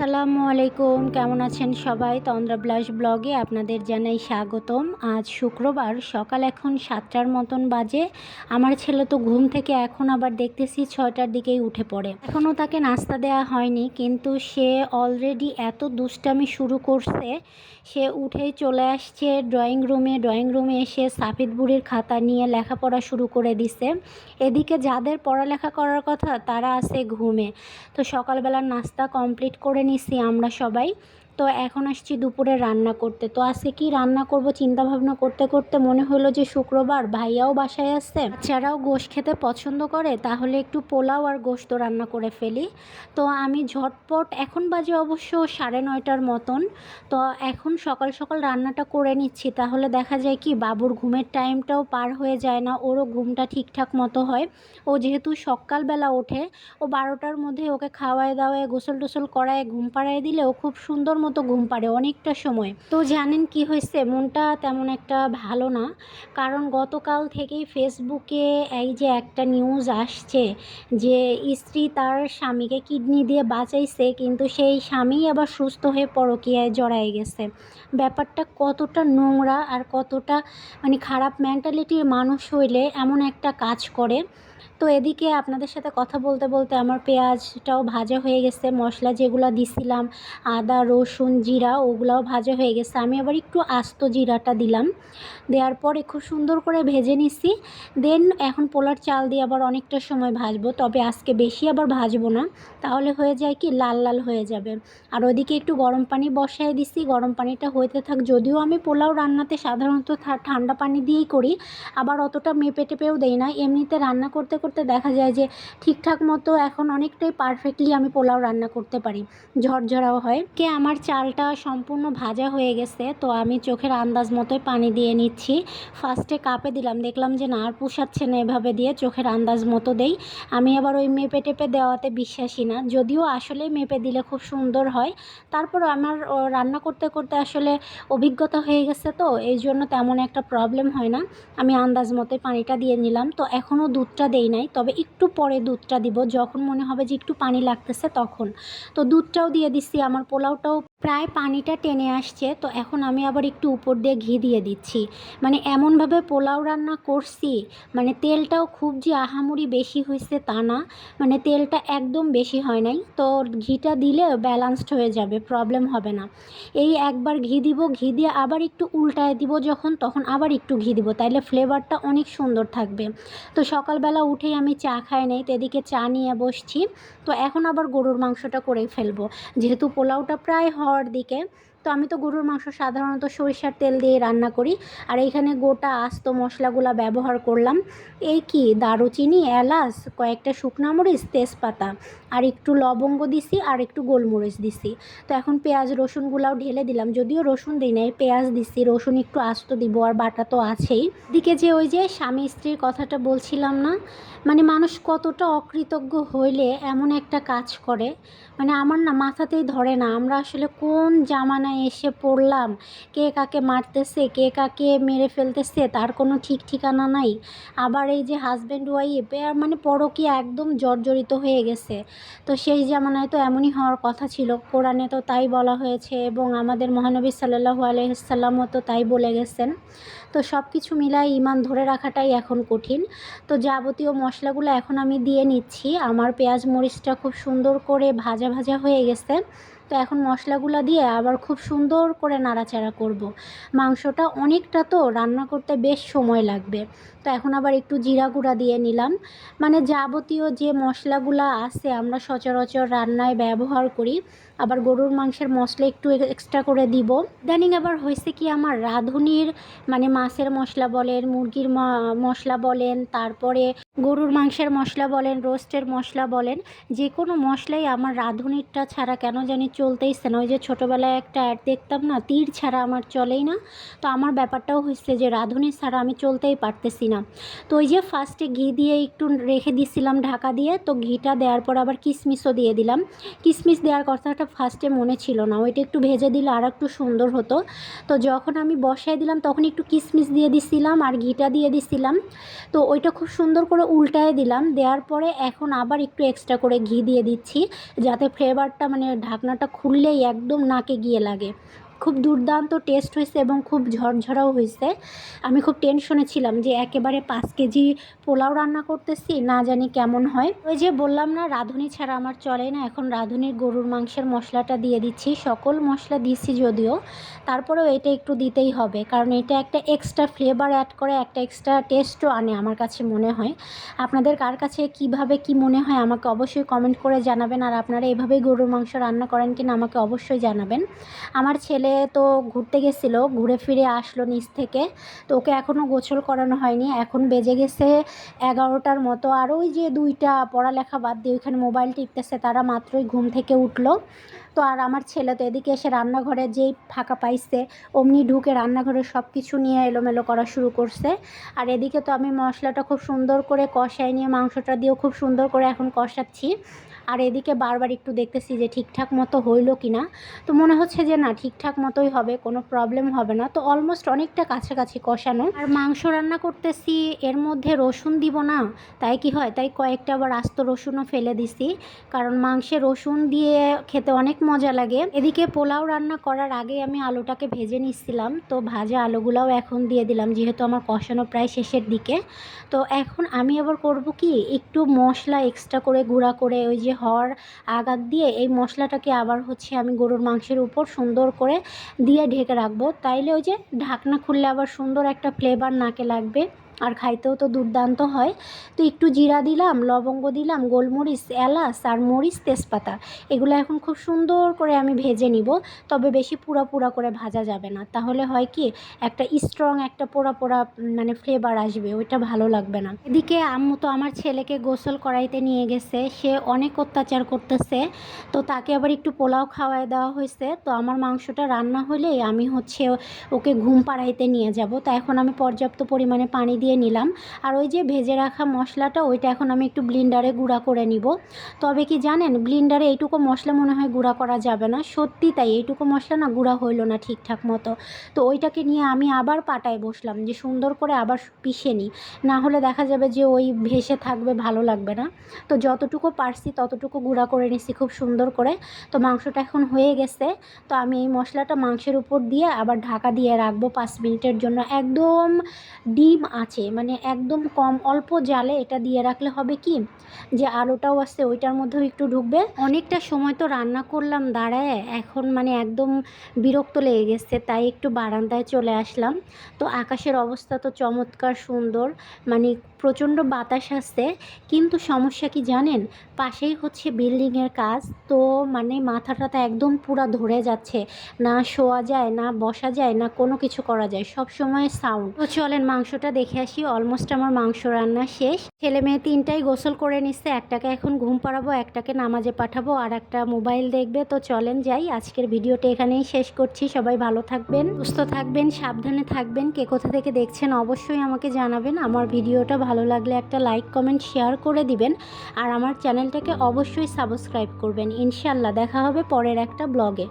সালামু আলাইকুম, কেমন আছেন সবাই? তন্দ্রা ব্লাস ব্লগে আপনাদের জানাই স্বাগতম। আজ শুক্রবার, সকাল এখন সাতটার মতন বাজে। আমার ছেলে তো ঘুম থেকে এখন আবার দেখতেছি ছয়টার দিকেই উঠে পড়ে। এখনও তাকে নাস্তা দেওয়া হয়নি, কিন্তু সে অলরেডি এত দুষ্টামি শুরু করছে, সে উঠেই চলে আসছে ড্রয়িং রুমে ড্রয়িং রুমে এসে সাফিদ বুড়ির খাতা নিয়ে লেখাপড়া শুরু করে দিছে। এদিকে যাদের পড়ালেখা করার কথা, তারা আছে ঘুমে। তো সকালবেলার নাস্তা কমপ্লিট করে নিছি আমরা সবাই। তো এখন আসছি দুপুরে রান্না করতে। তো আজকে কি রান্না করব চিন্তা ভাবনা করতে করতে মনে হলো যে শুক্রবার ভাইয়াও বাসায় আসছে। বাচ্চারাও গোশ খেতে পছন্দ করে, তাহলে একটু পোলাও আর গোশত রান্না করে ফেলি। তো আমি ঝটপট, এখন বাজে অবশ্য সাড়ে নয়টার মতন। তো এখন সকাল সকাল রান্নাটা করে নিচ্ছি, তাহলে দেখা যায় কি বাবুর ঘুমের টাইমটাও পার হয়ে যায় না, ওরও ঘুমটা ঠিকঠাক মতো হয়। ও যেহেতু সকালবেলা ওঠে, ও বারোটার মধ্যে ওকে খাওয়ায় দাওয়ায়, গোসল টোসল করায়, ঘুম পাড়ায় দিলে ও খুব সুন্দর মতো ঘুম পাড়ে অনেকটা সময়। তো জানেন কি হয়েছে? মনটা তেমন একটা ভালো না। কারণ গতকাল থেকেই ফেসবুকে এই যে একটা নিউজ আসছে যে স্ত্রী তার স্বামীকে কিডনি দিয়ে বাঁচাইছে, কিন্তু সেই স্বামী আবার সুস্থ হয়ে পরকীয়ায় জড়ায় গেছে। ব্যাপারটা কতটা নোংরা আর কতটা মানে খারাপ মেন্টালিটির মানুষ হইলে এমন একটা কাজ করে। তো এদিকে আপনাদের সাথে কথা বলতে বলতে আমার পেঁয়াজটাও ভাজা হয়ে গেছে, মশলা যেগুলো দিছিলাম, আদা, রসুন, জিরা, ওগুলাও ভাজা হয়ে গেছে। আমি আবার একটু আস্ত জিরাটা দিলাম, দেওয়ার পরে খুব সুন্দর করে ভেজে নিছি। দেন এখন পোলার চাল দিয়ে আবার অনেকটা সময় ভাজবো, তবে আজকে বেশি আবার ভাজবো না। তাহলে হয়ে যায় কি, লাল লাল হয়ে যাবে। আর ওদিকে একটু গরম পানি বসায় দিছি, গরম পানিটা হইতে থাক, যদিও আমি পোলাও রান্নাতে সাধারণত ঠান্ডা পানি দিয়েই করি, আবার অতটা মেপে টেপেও দেই না। এমনিতে রান্না করতে করতে করতে দেখা যায় যে ঠিকঠাক মতো এখন অনেকটাই পারফেক্টলি আমি পোলাও রান্না করতে পারি। ঝরঝরাও হয়। কে আমার চালটা সম্পূর্ণ ভাজা হয়ে গেছে, তো আমি চোখের আন্দাজ মতোই পানি দিয়ে নিচ্ছি। ফার্স্টে কাপে দিলাম, দেখলাম যে না, আর পুষাচ্ছে না এভাবে দিয়ে চোখের আন্দাজ মতো দেই। আমি আবার ওই মেপে টেপে দেওয়াতে বিশ্বাসী না। যদিও আসলে মেপে দিলে খুব সুন্দর হয়। তারপর আমার রান্না করতে করতে আসলে অভিজ্ঞতা হয়ে গেছে তো এই জন্য তেমন একটা প্রবলেম হয় না। আমি আন্দাজ মতোই পানিটা দিয়ে নিলাম। তো এখনও দুধটা দেই নাই, তবে একটু পরে দুধটা দিব। যখন মনে হবে যে একটু পানি লাগতেছে তখন। তো দুধটাও দিয়ে দিচ্ছি, আমার পোলাওটাও প্রায় পানিটা টেনে আসছে। তো এখন আমি আবার একটু উপর দিয়ে ঘি দিয়ে দিচ্ছি। মানে এমনভাবে পোলাও রান্না করছি মানে তেলটাও খুব যে আহামরি বেশি হয়েছে তা না। মানে তেলটা একদম বেশি হয় নাই। তো ঘিটা দিলে ব্যালান্সড হয়ে যাবে প্রবলেম হবে না। এই একবার ঘি দিব, ঘি দিয়ে আবার একটু উল্টায় দিব যখন, তখন আবার একটু ঘি দিব। তাইলে ফ্লেভারটা অনেক সুন্দর থাকবে। তো সকালবেলা উঠেই আমি চা খাই নাই, তো এদিকে চা নিয়ে বসছি। তো এখন আবার গরুর মাংসটা করে ফেলব। যেহেতু পোলাওটা প্রায় হওয়ার দিকে তো আমি তো গরুর মাংস সাধারণত সরিষার তেল দিয়ে রান্না করি। আর এইখানে গোটা আস্ত মশলাগুলা ব্যবহার করলাম। এই কি? দারুচিনি, এলাচ, কয়েকটা শুকনা মরিচ, তেজপাতা। আর একটু লবঙ্গ দিছি আর একটু গোলমরিচ দিছি। তো এখন পেঁয়াজ, রসুনগুলাও ঢেলে দিলাম। যদিও রসুন দিই নাই, পেঁয়াজ দিছি, রসুন একটু আস্ত দিব আর বাটা তো আছেই। দিকে যে ওই যে স্বামী স্ত্রীর কথাটা বলছিলাম না মানে মানুষ কতটা অকৃতজ্ঞ হইলে এমন একটা কাজ করে। মানে আমার না মাথাতেই ধরে না, আমরা আসলে কোন জামানায় এসে পড়লাম। কে কাকে মারতেছে, কে কাকে মেরে ফেলতেছে, তার কোনো ঠিক ঠিকানা নাই। আবার এই যে হাজব্যান্ড ওয়াইফ মানে পরকী একদম জর্জরিত হয়ে গেছে। তো সেই জামানায় তো এমনই হওয়ার কথা ছিল। কোরআনে তো তাই বলা হয়েছে এবং আমাদের মহানবী সাল্লাহু আলহিসাল্লামও তো তাই বলে গেছেন। তো সব কিছু মিলাই ইমান ধরে রাখাটাই এখন কঠিন। তো যাবতীয় মশলাগুলো এখন আমি দিয়ে নিচ্ছি। আমার পেঁয়াজ মরিচটা খুব সুন্দর করে ভাজা ভাজা হয়ে গেছে। তো এখন মশলাগুলো দিয়ে আবার খুব সুন্দর করে নাড়াচাড়া করব। মাংসটা অনেকটা তো রান্না করতে বেশ সময় লাগবে তো এখন আবার একটু জিরা গুঁড়া দিয়ে নিলাম মানে যাবতীয় যে মশলাগুলো আছে আমরা সচরাচর রান্নায় ব্যবহার করি আবার গরুর মাংসের মশলা একটু এক্সট্রা করে দিব। ইদানিং আবার হয়েছে কি আমার রাঁধুনির মানে মাছের মশলা বলেন, মুরগির মশলা বলেন, তারপরে গরুর মাংসের মশলা বলেন রোস্টের মশলা বলেন যে কোনো মশলাই আমার রাঁধুনিরটা ছাড়া কেন জানি চলতেইছে না। ওই যে ছোটোবেলায় একটা অ্যাড দেখতাম না, তীর ছাড়া আমার চলেই না। তো আমার ব্যাপারটাও হচ্ছে যে রাঁধুনি ছাড়া আমি চলতেই পারতেছি না। তো ওই যে ফার্স্টে ঘি দিয়ে একটু রেখে দিছিলাম ঢাকা দিয়ে, তো ঘিটা দেওয়ার পর আবার কিশমিশও দিয়ে দিলাম। কিশমিশ দেওয়ার কথাটা ফার্স্টে মনে ছিল না। ওইটা একটু ভেজে দিলে আর একটু সুন্দর হতো। তো যখন আমি বসায় দিলাম, তখন একটু কিশমিশ দিয়ে দিছিলাম আর ঘিটা দিয়ে দিছিলাম। তো ওইটা খুব সুন্দর করে উল্টায় দিলাম। দেওয়ার পরে এখন আবার একটু এক্সট্রা করে ঘি দিয়ে দিচ্ছি, যাতে ফ্লেভারটা মানে ঢাকনাটা খুললেই একদম নাকে গিয়ে লাগে। খুব দুর্দান্ত টেস্ট হয়েছে এবং খুব ঝরঝরাও হয়েছে। আমি খুব টেনশনে ছিলাম যে একেবারে পাঁচ কেজি পোলাও রান্না করতেছি, না জানি কেমন হয়। ওই যে বললাম না, রাঁধুনি ছাড়া আমার চলে না। এখন রাঁধুনির গরুর মাংসের মশলাটা দিয়ে দিচ্ছি। সকল মশলা দিচ্ছি যদিও, তারপরেও এটা একটু দিতেই হবে। কারণ এটা একটা এক্সট্রা ফ্লেভার অ্যাড করে, একটা এক্সট্রা টেস্টও আনে আমার কাছে মনে হয়। আপনাদের কার কাছে কীভাবে কি মনে হয় আমাকে অবশ্যই কমেন্ট করে জানাবেন। আর আপনারা এভাবেই গরুর মাংস রান্না করেন কিনা আমাকে অবশ্যই জানাবেন। আমার ছেলে তো ঘুরতে গেছিল, ঘুরে ফিরে আসলো নিচ থেকে। তো ওকে এখনও গোসল করানো হয়নি। এখন বেজে গেছে এগারোটার মতো। আর ওই যে দুইটা পড়ালেখা বাদ দিয়ে ওইখানে মোবাইল টিপতেছে, তারা মাত্রই ঘুম থেকে উঠল। তো আর আমার ছেলে তো এদিকে এসে রান্নাঘরে যেই ফাঁকা পাইছে, অমনি ঢুকে রান্নাঘরে সব কিছু নিয়ে এলোমেলো করা শুরু করছে। আর এদিকে তো আমি মশলাটা খুব সুন্দর করে কষাই নিয়ে, মাংসটা দিয়েও খুব সুন্দর করে এখন কষাচ্ছি। আর এদিকে বারবার একটু দেখতেছি যে ঠিকঠাক মতো হইল কি না তো মনে হচ্ছে যে না, ঠিকঠাক মতোই হবে, কোনো প্রবলেম হবে না। তো অলমোস্ট অনেকটা কাছাকাছি কষানো। আর মাংস রান্না করতেছি, এর মধ্যে রসুন দিব না। তাই কি হয়? তাই কয়েকটা আবার আস্ত রসুনও ফেলে দিছি। কারণ মাংসে রসুন দিয়ে খেতে অনেক মজা লাগে। এদিকে পোলাও রান্না করার আগে আমি আলুটাকে ভেজে নিচ্ছিলাম। তো ভাজা আলুগুলাও এখন দিয়ে দিলাম, যেহেতু আমার কষানো প্রায় শেষের দিকে। তো এখন আমি আবার করব কি? একটু মশলা এক্সট্রা করে, গুঁড়া করে, ওই যে হওয়ার আগাত দিয়ে এই মশলাটাকে আবার হচ্ছে আমি গরুর মাংসের উপর সুন্দর করে দিয়ে ঢেকে রাখব। তাইলে ওই যে ঢাকনা খুললে আবার সুন্দর একটা ফ্লেভার নাকে লাগবে। আর খাইতেও তো দুর্দান্ত হয়। তো একটু জিরা দিলাম, লবঙ্গ দিলাম, গোলমরিচ, এলাচ আর মরিচ, তেজপাতা। এগুলো এখন খুব সুন্দর করে আমি ভেজে নিব, তবে বেশি পুরা পুরা করে ভাজা যাবে না। তাহলে হয় কি, একটা স্ট্রং একটা পোড়া পোড়া মানে ফ্লেভার আসবে, ওইটা ভালো লাগবে না। এদিকে আম্মু তো আমার ছেলেকে গোসল করাইতে নিয়ে গেছে, সে অনেক অত্যাচার করতেছে। তো তাকে আবার একটু পোলাও খাওয়াই দেওয়া হয়েছে। তো আমার মাংসটা রান্না হলেই আমি হচ্ছে ওকে ঘুম পাড়াইতে নিয়ে যাব। তা এখন আমি পর্যাপ্ত পরিমাণে পানি দিয়ে নিলাম। আর ওই যে ভেজে রাখা মশলাটা, ওইটা এখন আমি একটু ব্লিন্ডারে গুঁড়া করে নিব। তবে কি জানেন, ব্লিন্ডারে এইটুকু মশলা মনে হয় গুঁড়া করা যাবে না। সত্যি তাই, এইটুকু মশলা না গুঁড়া হইল না ঠিকঠাক মতো। তো ওইটাকে নিয়ে আমি আবার পাটায় বসলাম যে সুন্দর করে আবার পিষে নিই। না হলে দেখা যাবে যে ওই ভেসে থাকবে, ভালো লাগবে না। তো যতটুকু পারছি ততটুকু গুঁড়া করে নিছি খুব সুন্দর করে। তো মাংসটা এখন হয়ে গেছে। তো আমি এই মশলাটা মাংসের উপর দিয়ে আবার ঢাকা দিয়ে রাখব পাঁচ মিনিটের জন্য। একদম ডিম আছে মানে একদম কম, অল্প জালে এটা দিয়ে রাখলে হবে কি? যে আলুটাও আসছে ওইটার মধ্যেও একটু ঢুকবে। অনেকটা সময় তো রান্না করলাম, দাঁড়ায়, এখন মানে একদম বিরক্ত লেগে গেছে, তাই একটু বারান্দায় চলে আসলাম। তো আকাশের অবস্থা তো চমৎকার সুন্দর মানে প্রচণ্ড বাতাস আসছে, কিন্তু সমস্যা কি জানেন? পাশেই হচ্ছে বিল্ডিংয়ের কাজ, তো মানে মাথাটা তো একদম পুরা ধরে যাচ্ছে। না শোয়া যায়, না বসা যায়, না কোনো কিছু করা যায়, সব সময় সাউন্ড তো চলেন মাংসটা দেখে আসি অলমোস্ট আমার মাংস রান্না শেষ। ছেলে মেয়ে তিনটাই গোসল করে নিচ্ছে, একটাকে এখন ঘুম পাড়াবো, একটাকে নামাজে পাঠাবো, আর একটা মোবাইল দেখবে। তো চলেন যাই, আজকের ভিডিওটা এখানেই শেষ করছি, সবাই ভালো থাকবেন, সুস্থ থাকবেন, সাবধানে থাকবেন। কে কোথা থেকে দেখছেন অবশ্যই আমাকে জানাবেন, আমার ভিডিওটা ভালো লাগলে একটা লাইক কমেন্ট শেয়ার করে দিবেন। আর আমার চ্যানেলটাকে অবশ্যই সাবস্ক্রাইব করবেন। ইনশাল্লাহ দেখা হবে পরের একটা ব্লগে